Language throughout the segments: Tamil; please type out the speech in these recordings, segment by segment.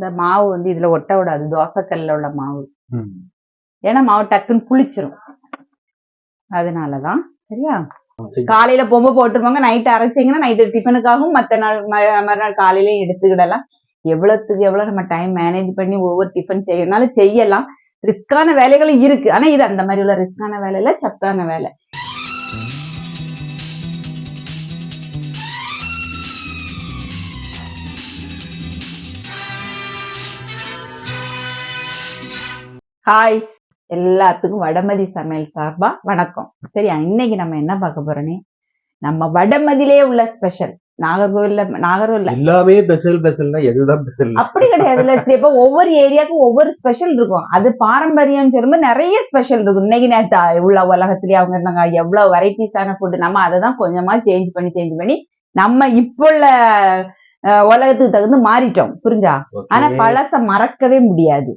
இந்த மாவு வந்து இதுல ஒட்ட விடாது தோசைக்கல்ல உள்ள மாவு. ஏன்னா மாவு டக்குன்னு புளிச்சிரும். அதனாலதான் சரியா? சரி. காலையில பொம்பை போட்டுருவாங்க நைட் அரைச்சிங்கன்னா நைட்டு டிஃபனுக்காகவும் மத்த நாள் மறுநாள் காலையிலயும் எடுத்துக்கிடலாம். எவ்வளவுக்கு எவ்வளவு நம்ம டைம் மேனேஜ் பண்ணி ஒவ்வொரு டிஃபன் செய்யறதுனாலும் செய்யலாம். ரிஸ்கான வேலைகளும் இருக்கு. ஆனா இது அந்த மாதிரி உள்ள ரிஸ்கான வேலை இல்ல சத்தான வேலை. ஹாய் எல்லாத்துக்கும் வடமதி சமையல் சார்பா வணக்கம். சரியா இன்னைக்கு நம்ம என்ன பார்க்க போறோன்னே நம்ம வடமதியிலே உள்ள ஸ்பெஷல் நாகர்கோவில்ல நாகர்கோவில்ல. எல்லாமே ஸ்பெஷல் ஸ்பெஷல்னா எதுதான் ஸ்பெஷல் அப்படி கிடையாதுல்ல இப்ப ஒவ்வொரு ஏரியாவுக்கும் ஒவ்வொரு ஸ்பெஷல் இருக்கும். அது பாரம்பரியம் சொல்லும்போது நிறைய ஸ்பெஷல் இருக்கும். இன்னைக்கு நேத்து உள்ள உலகத்திலேயே அவங்க இருந்தாங்க. எவ்வளவு வெரைட்டிஸான ஃபுட் நம்ம அதை தான் கொஞ்சமா சேஞ்ச் பண்ணி சேஞ்ச் பண்ணி நம்ம இப்போ உள்ள உலகத்துக்கு தகுந்து மாறிட்டோம். புரிஞ்சா? ஆனா பழச மறக்கவே முடியாது.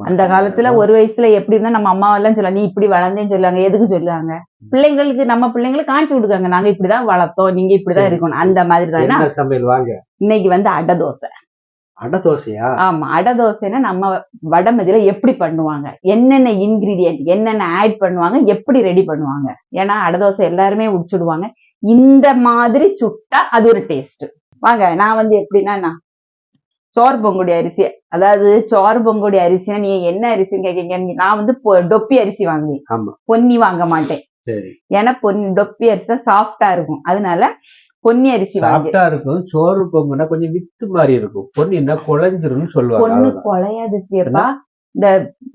அந்த காலத்துல ஒரு வயசுல எப்படி இருந்தா நம்ம அம்மா எல்லாம் சொல்லுவாங்க நீ இப்படி வளர்ந்தேன்னு சொல்லுவாங்க. எதுக்கு சொல்லுவாங்க? பிள்ளைங்களுக்கு நம்ம பிள்ளைங்களுக்கு காமிச்சு கொடுக்காங்க. நாங்க இப்படிதான் வளர்த்தோம் நீங்க இப்படிதான். இருக்கணும். அந்த மாதிரி தான். என்ன சமையல்? வாங்க. இன்னைக்கு வந்து அடை தோசை. அடை தோசையா? ஆமா அடை தோசைன்னா நம்ம வடமதியில எப்படி பண்ணுவாங்க? என்னென்ன இன்கிரீடியன்ட் என்னென்ன ஆட் பண்ணுவாங்க? எப்படி ரெடி பண்ணுவாங்க? ஏன்னா அடை தோசை எல்லாருமே உடிச்சுடுவாங்க இந்த மாதிரி சுட்டா அது ஒரு டேஸ்ட் வாங்க நான் வந்து எப்படின்னா சோறு பொங்குடி அரிசி. அதாவது சோறு பொங்குடி அரிசினா நீங்க என்ன அரிசின்னு கேட்கீங்க நான் வந்து டொப்பி அரிசி வாங்குவேன். பொன்னி வாங்க மாட்டேன். ஏன்னா பொன்னி டொப்பி அரிசி சாஃப்டா இருக்கும். அதனால பொன்னி அரிசி சாப்பிட்டா இருக்கும். சோறு பொங்குனா கொஞ்சம் வித்து மாதிரி இருக்கும். பொண்ணுன்னா குழஞ்சிரும்னு சொல்லுவாங்க. பொண்ணு சியப்பா இந்த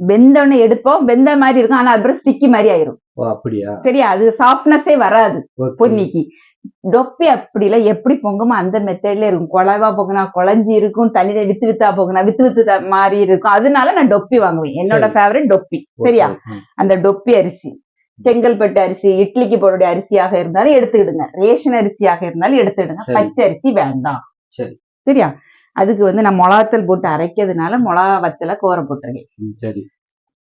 வெந்தோடனே எடுப்போம். வெந்த மாதிரி இருக்கும். ஆனா அப்புறம் ஸ்டிக்கி மாதிரி ஆயிரும். அப்படியா? சரியா? அது சாஃப்ட்னஸே வராது. பொன்னிக்கு. டொப்பி அப்படி இல்ல எப்படி பொங்குமோ அந்த மெத்தட்ல இருக்கும். குழவா பொங்குனா குழஞ்சி இருக்கும் தனி வித்து வித்தா பொங்குனா வித்து வித்து மாதிரி இருக்கும். அதனால நான் டொப்பி வாங்குவேன். என்னோட. ஃபேவரட் டொப்பி. சரியா. அந்த டொப்பி அரிசி. செங்கல்பட்டு அரிசி இட்லிக்கு போடுற அரிசியாக இருந்தாலும் எடுத்துக்கிடுங்க. ரேஷன் அரிசியாக இருந்தாலும் எடுத்துக்கிடுங்க. பச்சை அரிசி வேண்டாம். சரி. சரியா? அதுக்கு வந்து நான் மிளகாத்தல் போட்டு அரைக்கிறதுனால மிளகா வத்தல கோர போட்டுருக்கேன். சரி.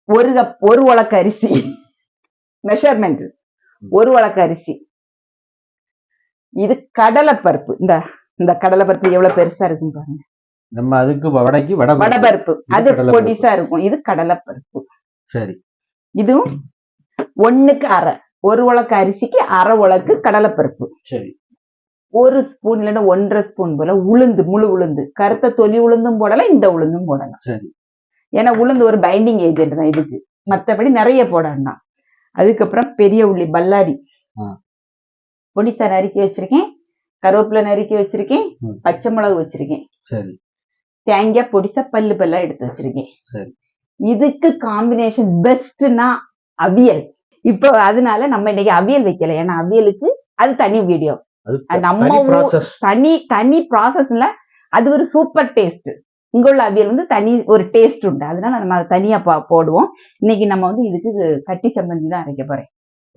ஒரு கப் ஒரு உலக்க அரிசி. மெஷர்மெண்ட் ஒரு உலக்க அரிசி. இது கடலைப்பருப்பு. இந்த இந்த கடலைப்பருப்பு எவ்வளவு பெருசா இருக்குன்னு பாருங்க. நம்ம அதுக்கு வடைக்கு வடை பருப்பு. வடபருப்பு அது. பொடிசா இருக்கும். இது கடலைப்பருப்பு. சரி. இதுவும் ஒண்ணுக்கு அரை. ஒரு உலக்க அரிசிக்கு அரை உலக்கு கடலைப்பருப்பு. சரி. ஒரு ஸ்பூன் இல்லைன்னா ஒன்றரை ஸ்பூன் போல உளுந்து முழு உளுந்து. கருத்த தொலி உளுந்தும் போடலாம் இந்த உளுந்தும் போடலாம். சரி. ஏன்னா உளுந்து ஒரு பைண்டிங் ஏஜென்ட் தான் இதுக்கு. மத்தபடி நிறைய போட வேண்டாம் அதுக்கப்புறம் பெரிய உள்ளி பல்லாரி. பொடிசா நறுக்கி வச்சிருக்கேன் கருவேப்பிலை நறுக்கி வச்சிருக்கேன். பச்சை மிளகு வச்சிருக்கேன். சரி. தேங்காய் பொடிசா பல்லு பல்லா எடுத்து வச்சிருக்கேன். சரி. இதுக்கு காம்பினேஷன் பெஸ்ட்னா அவியல். இப்போ அதனால நம்ம இன்னைக்கு அவியல் வைக்கல. ஏன்னா அவியலுக்கு அது தனி வீடியோ நம்ம தனி தனி ப்ராசஸ்ல அது ஒரு சூப்பர் டேஸ்ட் இங்க உள்ள அவியல் வந்து தனி ஒரு டேஸ்ட் உண்டு. அதனால நம்ம அதை தனியா பா- போடுவோம். இன்னைக்கு நம்ம வந்து இதுக்கு கட்டி சம்மந்தி தான் அரைக்க போறேன்.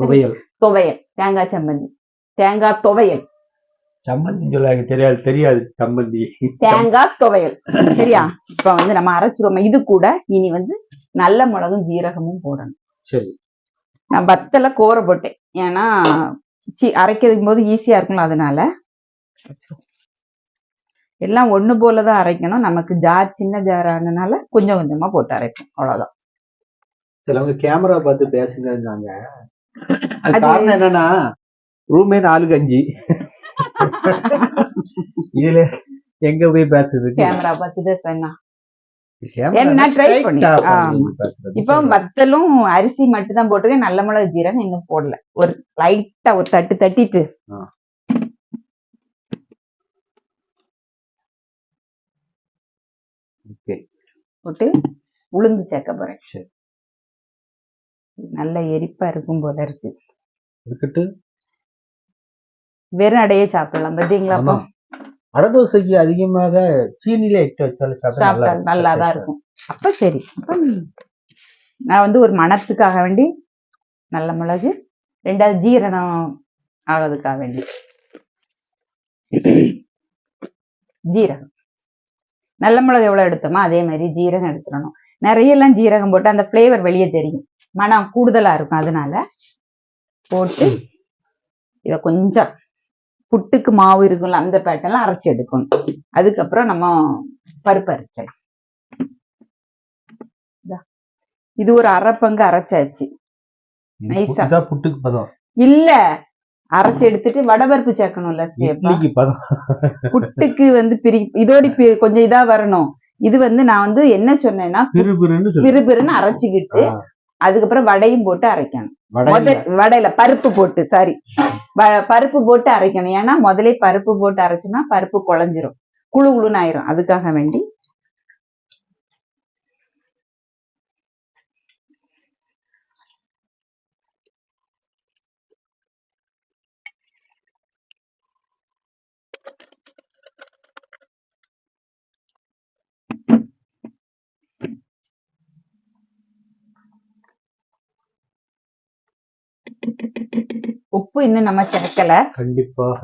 துவையல். துவையல். தேங்காய் சம்மந்தி. தேங்காய் துவையல். சம்மந்தி சொல்ல எனக்கு தெரியாது தெரியாது சம்மந்தி தேங்காய் துவையல். சரியா? இப்ப வந்து நம்ம அரைச்சிருவோம். இது கூட இனி வந்து நல்ல மிளகும் ஜீரகமும் போடணும். சரி. நான் வத்தல கோர போட்டேன். ஏன்னா சி அரைக்கிறதுக்கும் போது ஈஸியா இருக்கும்ல அதனால. எல்லாம் ஒண்ணு போலதான் அரைக்கணும். நமக்கு ஜார் சின்ன ஜார் ஆனதுனால கொஞ்சம் கொஞ்சமா போட்டு அரைப்போம். அவ்வளவுதான். சிலவங்க கேமரா பார்த்து காரணம் என்னன்னா ரூமே நாலு கஞ்சி இதுல எங்க போய் பேசுறதுக்கு கேமரா பார்த்துட்டு சொன்னா. பண்ணி- பேசுறது. இப்போ வத்தலும் அரிசி மட்டும் தான் போட்டிருக்கேன். நல்ல மிளகு ஜீரகம் இன்னும் போடல. ஒரு லைட்டா ஒரு தட்டு தட்டிட்டு. போட்டு உளுந்து சேர்க்க போறேன். நல்ல எரிப்பா இருக்கும் போல இருக்கு. வெறும் அடையே சாப்பிடலாம். பார்த்தீங்களா அடை தோசைக்கு அதிகமாக சீனில இட்டு வச்சாலும் நல்லா தான் இருக்கும். அப்ப சரி. அப்ப நான் வந்து ஒரு மணத்துக்காக வேண்டி நல்ல மிளகு ரெண்டாவது ஜீரணம் ஆகிறதுக்காக வேண்டி. ஜீரகம் நல்ல மிளகு எவ்வளவு எடுத்தோமோ அதே மாதிரி ஜீரகம் எடுத்துடணும். நிறைய எல்லாம் ஜீரகம் போட்டு அந்த ஃப்ளேவர் வெளியே தெரியும். மனம் கூடுதலா இருக்கும் அதனால போட்டு இத கொஞ்சம் புட்டுக்கு மாவு இருக்கும்ல அந்த பேட்டர்ல அரைச்சி எடுக்கணும். அதுக்கப்புறம் நம்ம பருப்பு அரைக்கலாம். இதா. ஒரு அரை பங்கு அரைச்சாச்சு. நைஸா. புட்டுக்கு பதம்? இல்ல. அரைச்சு எடுத்துட்டு வடபருப்பு சேர்க்கணும்ல புட்டுக்கு வந்து பிரி இதோட கொஞ்சம் இதா வரணும். இது வந்து நான் வந்து என்ன சொன்னேன்னா பிறுபிறுன்னு அரைச்சுக்கிட்டு அதுக்கப்புறம் வடையும் போட்டு அரைக்கணும். வடையில. பருப்பு போட்டு சாரி பருப்பு போட்டு அரைக்கணும். ஏன்னா முதலே பருப்பு போட்டு அரைச்சுன்னா பருப்பு குழஞ்சிரும். குழு குழுன்னு ஆயிரும். அதுக்காக வேண்டி உப்பு இன்னும் நம்ம சேர்க்கல. கண்டிப்பாக.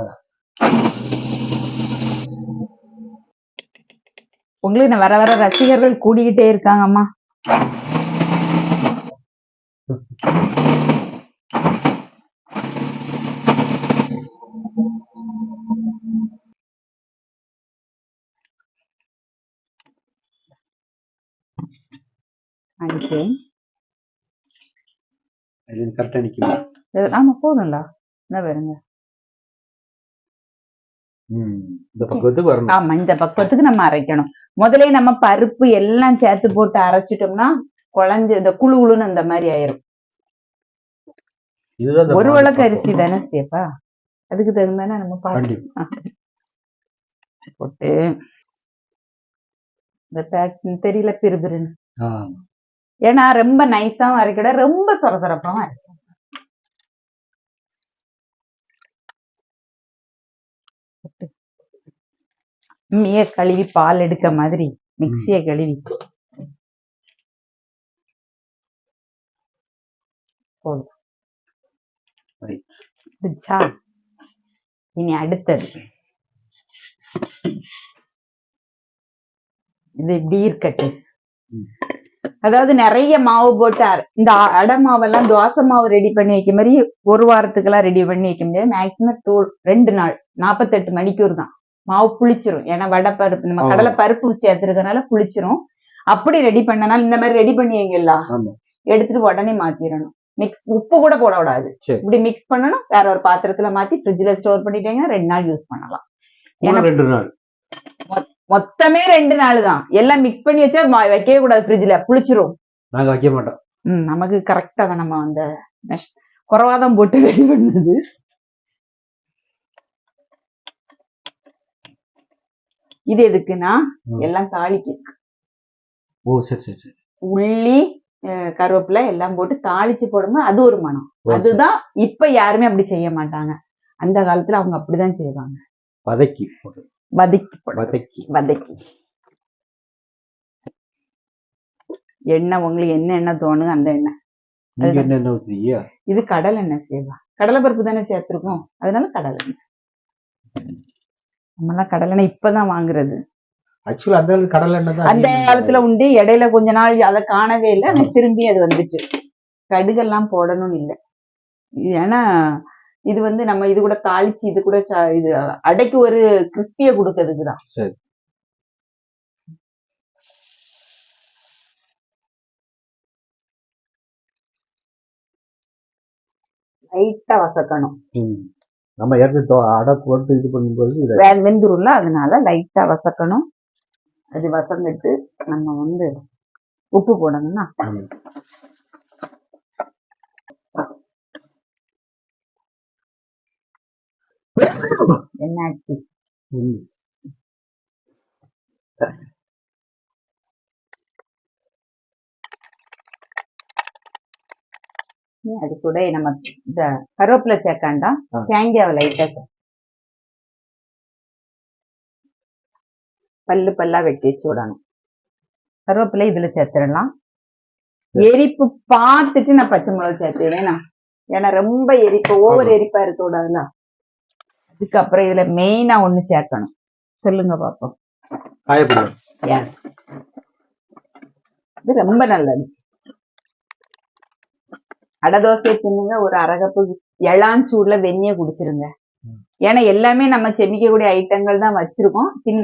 உங்களுக்கு வர வர ரசிகர்கள் கூடிக்கிட்டே இருக்காங்கம்மா கரெக்டா நிக்குமா ஆமா போதும்ல இந்த வரணும். ஆமா இந்த பக்குவத்துக்கு நம்ம அரைக்கணும். முதலே நம்ம பருப்பு எல்லாம் சேர்த்து போட்டு அரைச்சிட்டோம்னா குழஞ்சு இந்த குழு குழுன்னு அந்த மாதிரி ஆயிரும். ஒரு மாவு விளக்கு அரிசி. தானே சேப்பா? அதுக்கு தகுந்தானே நம்ம கண்டிப்பா. போட்டு இந்த பேக் தெரியல பிறுபிறுன்னு ஏன்னா ரொம்ப நைஸாவும் அரைக்கட ரொம்ப சொரசொரப்பாவும் அரைக்கும் போட்டு. அம்மியை கழுவி பால் எடுக்க மாதிரி மிக்சியை கழுவி. போதும்? இனி அடுத்தது. இது இப்படி இருக்கட்டும் ம். அதாவது நிறைய மாவு போட்டு அர- இந்த அடை மாவெல்லாம் தோசை மாவு ரெடி பண்ணி வைக்க மாதிரி ஒரு வாரத்துக்கெல்லாம் ரெடி பண்ணி வைக்க முடியாது. மேக்சிமம் டூ ரெண்டு நாள் நாற்பத்தெட்டு மணிக்கூர் தான். மாவு புளிச்சிரும். ஏன்னா வடை பருப்பு நம்ம. கடலை பருப்பு சேர்த்துருக்கனால புளிச்சிரும். அப்படி ரெடி பண்ணனால இந்த மாதிரி ரெடி பண்ணி வைங்கல்ல ஆமா. எடுத்துட்டு உடனே மாத்திரணும். மிக்ஸ் உப்பு கூட போட கூடாது. சரி. இப்படி மிக்ஸ் பண்ணணும். வேற ஒரு பாத்திரத்துல மாத்தி ஃப்ரிட்ஜ்ல ஸ்டோர் பண்ணிட்டீங்கன்னா ரெண்டு நாள் யூஸ் பண்ணலாம். மொத்தமே ரெண்டு நாள். தான் எல்லாம் மிக்ஸ் பண்ணி வச்சா வைக்கவே கூடாது ஃப்ரிட்ஜ்ல புளிச்சிரும். நாங்க வைக்க மாட்டோம். நமக்கு கரெக்டா தான் நம்ம அந்த குறவாதான் போட்டு ரெடி பண்ணது. இது எதுக்குன்னா. எல்லாம் தாளிக்கு. ஓ சரி சரி சரி. உள்ளி கருவேப்பிலை எல்லாம் போட்டு தாளிச்சு போடும்போது அது ஒரு மனம். அதுதான் இப்ப யாருமே அப்படி செய்ய மாட்டாங்க. அந்த காலத்துல அவங்க அப்படிதான் செய்வாங்க. வதக்கி. வதக்கி வதக்கி. வதக்கி. எண்ணெய் உங்களுக்கு என்ன எண்ணெய் தோணுது அந்த எண்ணெய். இது கடலை எண்ணெய் சேவா. கடலை பருப்பு தானே சேர்த்திருக்கோம். அதனால கடலை எண்ணெய் நம்மலாம் கடலை எண்ணெய் இப்பதான் வாங்குறது. ஆக்சுவலா அந்த காலத்துல கடலை எண்ணெய் தான் அந்த. காலத்துல உண்டு. இடையில கொஞ்ச நாள் அதை காணவே இல்லை. ஆனா திரும்பி அது வந்துட்டு. கடுகெல்லாம் போடணும்னு இல்லை. ஏன்னா இது வந்து நம்ம இது கூட தாளிச்சு இது கூட இது அடைக்கு ஒரு கிறிஸ்பிய கொடுக்கறதுக்கு தான். சரி. லைட்டா வசக்கணும். நம்ம ஏற்கனவே அடை போட்டு இது பண்ணும்போது இதை வே வெந்துரும்ல அதனால லைட்டா வசக்கணும். அது வசந்துட்டு நம்ம வந்து உப்பு போடணும்னா. என்னாச்சு? அது கூட நம்ம இந்த கருவேப்பிலை சேர்க்காண்டா. தேங்காவை லைட்டா சே- பல்லு பல்லா வெட்டி வச்சு விடணும். கருவேப்பிலை இதுல சேர்த்துடலாம். எரிப்பு பார்த்துட்டு நான் பச்சை மிளகு சேர்த்துக்கிறேன் நான். ஏன்னா ரொம்ப எரிப்பு ஓவர். எரிப்பா இருக்க கூடாதுல்ல. அதுக்கப்புறம் இதுல மெயினா ஒண்ணு சேர்க்கணும். சொல்லுங்க பாப்போம். இது ரொம்ப நல்லது. அடை தோசையை தின்னுங்க ஒரு அரகப்பு இளாஞ்சூடுல வெந்நிய குடிச்சிருங்க. ஏன்னா எல்லாமே நம்ம செமிக்கக்கூடிய ஐட்டங்கள் தான் வச்சிருக்கோம். தின்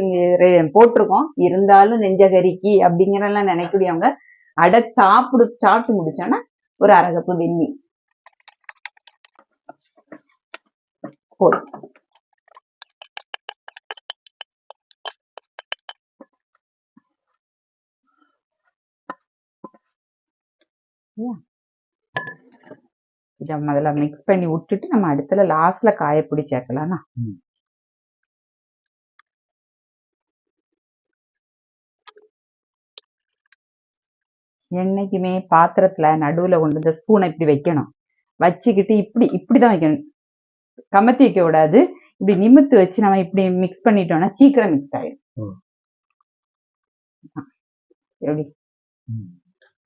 போட்டிருக்கோம். இருந்தாலும் நெஞ்சகரிக்கு அப்படிங்கிறதெல்லாம் நினைக்கக்கூடியவங்க அடை சாப்பிடு சாப்பிட்டு முடிச்சோன்னா ஒரு அரகப்பு வெந்நி போதும். இதை முதல்ல மிக்ஸ் பண்ணி விட்டுட்டு நம்ம அடுத்துல லாஸ்ட்ல காயப்பொடி சேர்க்கலாம்னா. என்னைக்குமே பாத்திரத்துல நடுவுல கொண்டு இந்த ஸ்பூனை இப்படி வைக்கணும். வச்சுக்கிட்டு இப்படி இப்படிதான் வைக்கணும். கமத்தி வைக்க கூடாது. இப்படி நிமித்து வச்சு நம்ம இப்படி மிக்ஸ் பண்ணிட்டோம்னா சீக்கிரம் மிக்ஸ் ஆயிடும். எப்படி.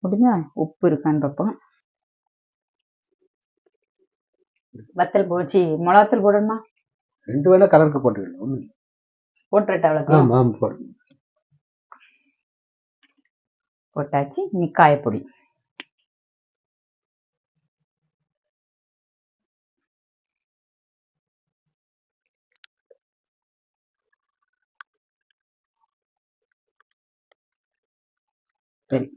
முடிஞ்சா உப்பு இருக்கான்னு பார்ப்போம். வத்தல் போச்சு மிளகாத்தல் போடணுமா? ரெண்டு வேளை கலருக்கு போட்டுக்கலாம் ஒண்ணு இல்ல. போட்டுறட்ட அவ்வளோ ஆமா ஆமா போடுங்க போட்டாச்சு இனி காயப்பொடி சரி.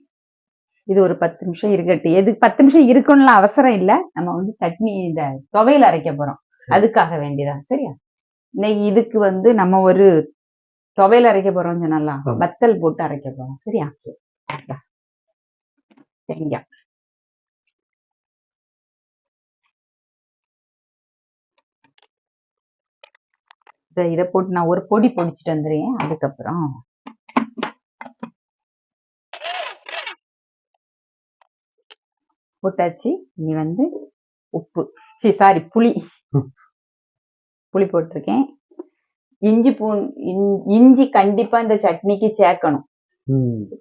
இது ஒரு பத்து நிமிஷம் இருக்கட்டும். எது பத்து நிமிஷம் இருக்கணும்ல அவசரம் இல்லை. நம்ம வந்து சட்னி இந்த துவையல் அரைக்க போறோம். அதுக்காக வேண்டியதான் சரியா? இன்னைக்கு இதுக்கு வந்து நம்ம ஒரு துவையல் அரைக்க போறோம் சொன்னலாம். வத்தல் போட்டு அரைக்க போறோம். சரியா. தேங்காய் இத- இத போட்டு நான் ஒரு பொடி பொடிச்சிட்டு வந்துடுறேன். அதுக்கப்புறம் போட்டாச்சு. இனி வந்து உப்பு. சாரி புளி. ம். புளி போட்டிருக்கேன். இஞ்சி பூ இஞ்- இஞ்சி கண்டிப்பா இந்த சட்னிக்கு சேர்க்கணும்.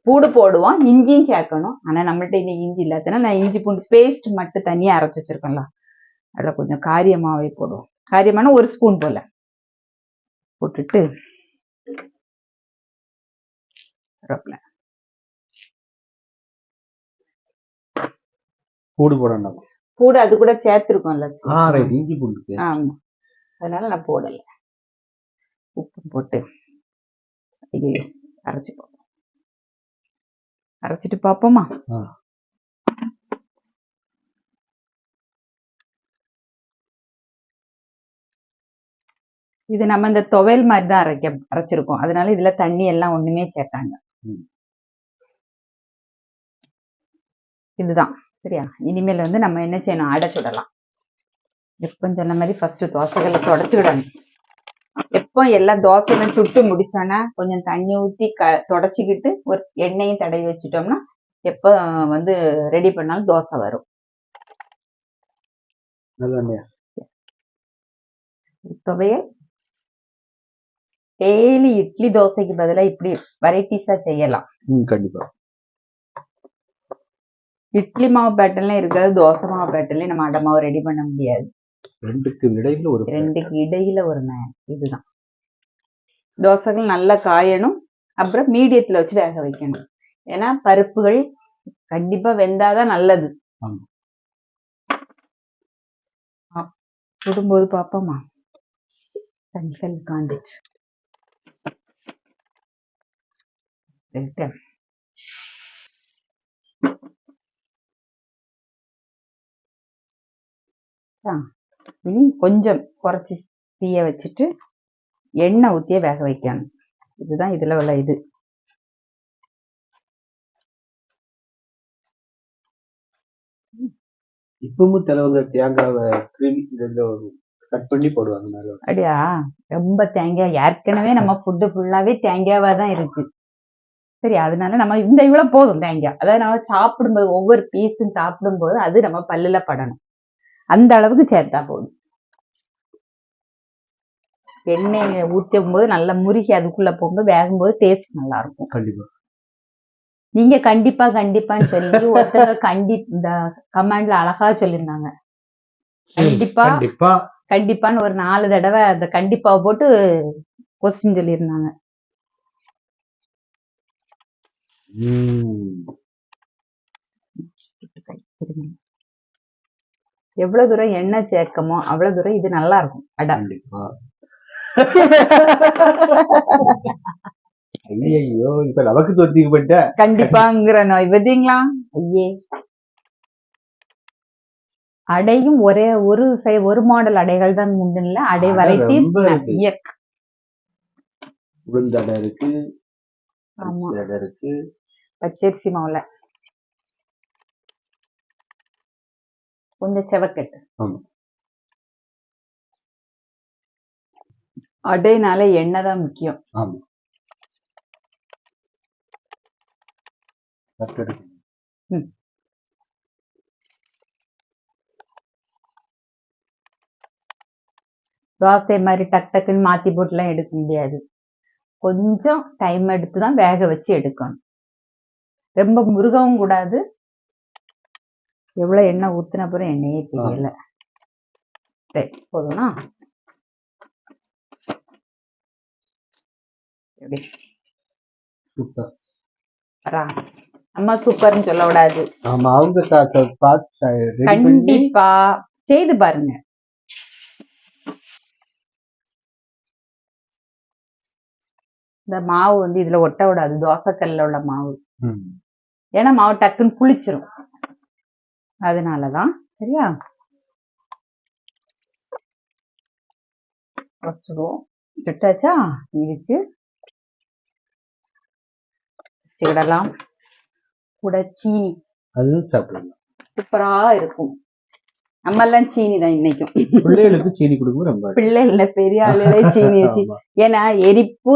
பூடு போடுவோம் இஞ்சியும் சேர்க்கணும். ஆனா நம்மள்ட்ட இன்னைக்கு இஞ்சி இல்லாதனால நான் இஞ்சி பூண்டு பேஸ்ட் மட்டும் தனியா அரைச்சு வச்சிருக்கேன்ல. அதுல கொஞ்சம் காரியமாவே போடுவோம். காரியமான ஒரு ஸ்பூன் போல. போட்டுட்டு பூடு போடணும் பூடு அது கூட சேர்த்துருக்கோம்ல. ஆ ரைட் இஞ்சி பூண்டுக்கு ஆமா. அதனால நான் போடல. உப்பு போட்டு ஐயோ அரைச்சு பார்ப்போம் அரைச்சிட்டு பார்ப்போமா. இது நம்ம இந்த துவையல் மாதிரி தான் அரைக்க அரைச்சிருக்கோம். அதனால இதுல தண்ணி எல்லாம் ஒண்ணுமே சேர்த்தாங்க. இதுதான். சரியா? இனிமேல் வந்து நம்ம என்ன செய்யணும்? அடை சுடலாம். எப்போ சொன்ன மாதிரி ஃபர்ஸ்ட் தோசைகளை தொடச்சு விடணும். எப்போ எல்லா தோசைகளும் சுட்டு முடிச்சோன்னா கொஞ்சம் தண்ணி ஊற்றி க தொடச்சிக்கிட்டு ஒரு எண்ணெயும் தடவி வச்சுட்டோம்னா எப்போ வந்து ரெடி பண்ணாலும் தோசை வரும். துவையல். டெய்லி இட்லி தோசைக்கு பதிலா இப்படி வெரைட்டிஸா செய்யலாம். கண்டிப்பா. இட்லி மாவு பேட்டர்லாம் இருக்காது தோசை மாவு பேட்டர்லயும் நம்ம அடை மாவு ரெடி பண்ண முடியாது. ரெண்டுக்கு இடையில ஒரு ரெண்டுக்கு இடையில ஒரு இதுதான். தோசைகள் நல்லா காயணும். அப்புறம் மீடியத்துல வச்சு வேக வைக்கணும். ஏன்னா பருப்புகள் கண்டிப்பா வெந்தாதான் நல்லது. சுடும்போது பாப்போமா? தண்ணிகள் காந்துச்சு ரைட்டா? இனி கொஞ்சம் குறைச்சி தீய வச்சுட்டு எண்ணெய் ஊத்தியே வேக வைக்கணும். இதுதான் இதுல உள்ள இது. இப்பவும் சிலவங்க தேங்காவை கட் பண்ணி போடுவாங்க அப்படியா? ரொம்ப தேங்காய். ஏற்கனவே நம்ம ஃபுட்டு ஃபுல்லாவே தேங்காவா தான் இருக்கு. சரி அதனால நம்ம இந்த இவ்வளவு போதும் தேங்காய். அதாவது நம்ம சாப்பிடும்போது ஒவ்வொரு பீஸும் சாப்பிடும்போது அது நம்ம பல்லுல படணும். அந்த அளவுக்கு சேர்த்தா போதும். எண்ணெய் ஊற்றும் போது நல்லா முருகி அதுக்குள்ள போகும்போது வேகும்போது டேஸ்ட் நல்லா இருக்கும் கண்டிப்பா. நீங்க கண்டிப்பா கண்டிப்பான்னு சொல்லி ஒருத்தர் கண்டி இந்த கமெண்ட்ல அழகா சொல்லியிருந்தாங்க. கண்டிப்பா கண்டிப்பா. கண்டிப்பான்னு ஒரு நாலு தடவை அந்த கண்டிப்பாவை போட்டு கொஸ்டின் சொல்லியிருந்தாங்க. ம். எவ்வளவு தூரம் எண்ணெய் சேர்க்கமோ அவ்வளவு தூரம் இது நல்லா இருக்கும் அடை. கண்டிப்பா. ஐயோ இப்ப நமக்கு தொத்திக்கப்பட்ட கண்டிப்பாங்கிற நோய். பார்த்தீங்களா ஐயே. அடையும் ஒரே ஒரு சை- ஒரு மாடல் அடைகள் தான் உண்டு இல்ல அடை வெரைட்டி. நிறைய. உளுந்தடை இருக்கு ஆமா. இருக்கு. பச்சரிசி மாவுல. கொஞ்சம் செவக்கட்டு. அடைனால எண்ணெய் தான் முக்கியம். தோசை மாதிரி டக் டக்குன்னு மாத்தி போட்டுலாம் எடுக்க முடியாது. கொஞ்சம் டைம் எடுத்து தான் வேக வச்சு எடுக்கணும். ரொம்ப முருகவும் கூடாது. எவ்வளவு எண்ணெய் ஊத்துன அப்புறம் எண்ணெயே தெரியல. சரி போதும்னா? அம்மா சூப்பர்னு சொல்ல கண்டிப்பா. செய்து பாருங்க. இந்த மாவு வந்து இதுல ஒட்ட விடாது. தோசைக்கல்ல உள்ள மாவு. ஏன்னா மாவு டக்குன்னு புளிச்சிரும். அதனாலதான் சரியா? வச்சுடுவோம் சுட்டாச்சா இருக்கு வச்சுக்கிடலாம் கூட சீனி. அதுவும் சாப்பிடலாம். சூப்பரா இருக்கும். நம்ம எல்லாம் சீனி தான் இன்னைக்கும். பிள்ளைகளுக்கு சீனி கொடுக்கும் ரொம்ப பிள்ளை இல்ல பெரிய ஆளுகளே சீனி வச்சு. ஏன்னா எரிப்பு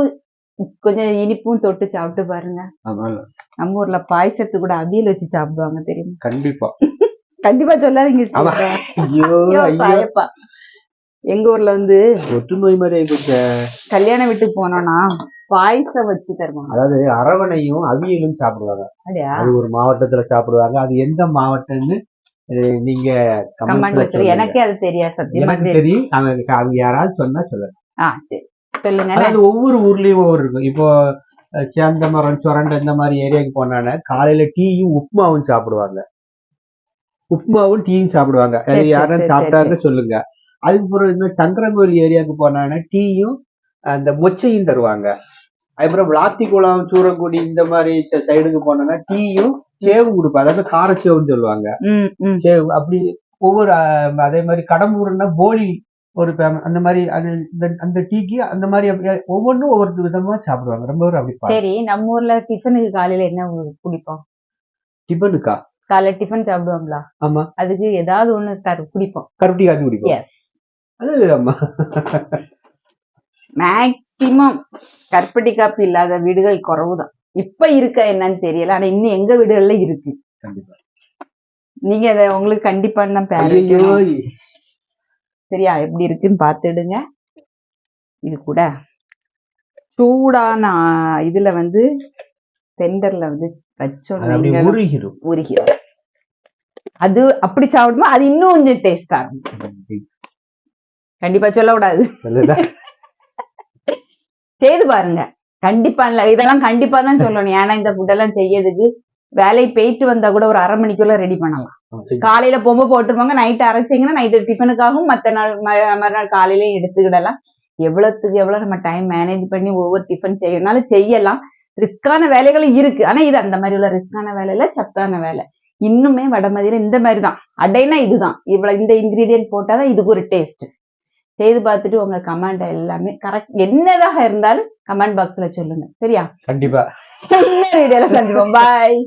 கொஞ்சம் இனிப்பும் தொட்டு சாப்பிட்டு பாருங்க. நம்ம ஊர்ல பாயசத்து கூட அவியல் வச்சு சாப்பிடுவாங்க தெரியுமா? கண்டிப்பா. கண்டிப்பா சொல்லாதீங்க. எங்க ஊர்ல வந்து ஒற்றுநோய் மாதிரி கல்யாண வீட்டுக்கு போனோம்னா பாயசம் வச்சு தருவாங்க. அதாவது அரவணையும் அவியலும் சாப்பிடுவாங்க. அது ஒரு மாவட்டத்துல சாப்பிடுவாங்க. அது எந்த மாவட்டம்னு நீங்க. எனக்கே அது தெரியாது சத்தியமா தெரியும். அவங்க யாராவது சொன்னா சொல்லுங்க. ஆ சரி. சொல்லுங்க ஒவ்வொரு ஊர்லயும் ஒவ்வொரு இருக்கும். இப்போ சேந்தமரம் சுரண்டை இந்த மாதிரி ஏரியாவுக்கு போனானே காலையில டீயும் உப்புமாவும் சாப்பிடுவாங்க. உப்புமாவும் டீயும் சாப்பிடுவாங்க. அது சரி, சாப்பிட்டாருன்னு சொல்லுங்க. அதுக்கப்புறம் இந்த சங்கரங்கோயில் ஏரியாவுக்கு போனானே டீயும் அந்த மொச்சையும் தருவாங்க. அதுக்கப்புறம் விளாத்திக்குளம் சூரங்குடி இந்த மாதிரி சைடுக்கு போனோம்னா டீயும் சேவும் கொடுப்பாங்க. அதாவது காரச்சேவுன்னு சொல்லுவாங்க. சேவ் அப்படி ஒவ்வொரு அதே மாதிரி கடம்பூர்னா போலி ஒரு. அந்த மாதிரி அது அந்த டீக்கு அந்த மாதிரி அப்படி ஒவ்வொன்றும் ஒவ்வொரு விதமா சாப்பிடுவாங்க. ரொம்ப பேர் அப்படி. சரி நம்ம ஊர்ல டிஃபனுக்கு காலையில என்ன குடிப்போம் டிபனுக்கா காலைல டிஃபன் சாப்பிடுவாங்களா ஆமா. அதுக்கு ஏதாவது ஒண்ணு தரு குடிப்போம். கருப்பட்டி காய்ச்சி குடிக்கும் எஸ் அது ஆமா மேக்சிமம் கற்பட்டி காப்பி இல்லாத வீடுகள் குறவுதான். இப்ப இருக்கா என்னன்னு தெரியல ஆனா இன்னும் எங்க வீடுகள்ல இருக்கு. கண்டிப்பா. நீங்க அதை உங்களுக்கு கண்டிப்பா தான். சரியா எப்படி இருக்குன்னு பார்த்துடுங்க. இது கூட. சூடான இதுல வந்து சென்டர்ல வந்து வச்சோம் உருகிரும். அது அப்படி சாப்பிடும்போது அது இன்னும் கொஞ்சம் டேஸ்டா இருக்கும். கண்டிப்பா சொல்லக்கூடாது. செய்து பாருங்க. கண்டிப்பா இல்ல இதெல்லாம் கண்டிப்பா தான் சொல்லணும். ஏன்னா இந்த ஃபுட் எல்லாம் செய்யறதுக்கு வேலைக்கு போயிட்டு வந்தா கூட ஒரு அரை மணிக்குள்ள ரெடி பண்ணலாம். காலையில பொம்மை போட்டுருவாங்க. நைட் அரைச்சிங்கன்னா நைட்டு டிஃபனுக்காகவும் மத்த நாள் மறுநாள் காலையிலயும் எடுத்துக்கிடலாம். எவ்வளவுக்கு எவ்வளவு நம்ம டைம் மேனேஜ் பண்ணி ஒவ்வொரு டிஃபன் செய்யறதுனாலும் செய்யலாம். ரிஸ்கான வேலைகளும் இருக்கு. ஆனா இது அந்த மாதிரி உள்ள ரிஸ்கான வேலை இல்ல சத்தான வேலை. இன்னுமே வடமதியில இந்த மாதிரி தான் அடைனா இதுதான். இவ்வளவு இந்த இன்கிரீடியன்ட் போட்டாதான் இதுக்கு ஒரு டேஸ்ட் செய்து பார்த்துட்டு உங்க கமெண்ட் எல்லாமே கரெக்ட் என்னதாக இருந்தாலும் கமெண்ட் பாக்ஸ்ல சொல்லுங்க. சரியா? கண்டிப்பா. சந்திப்போம். பாய்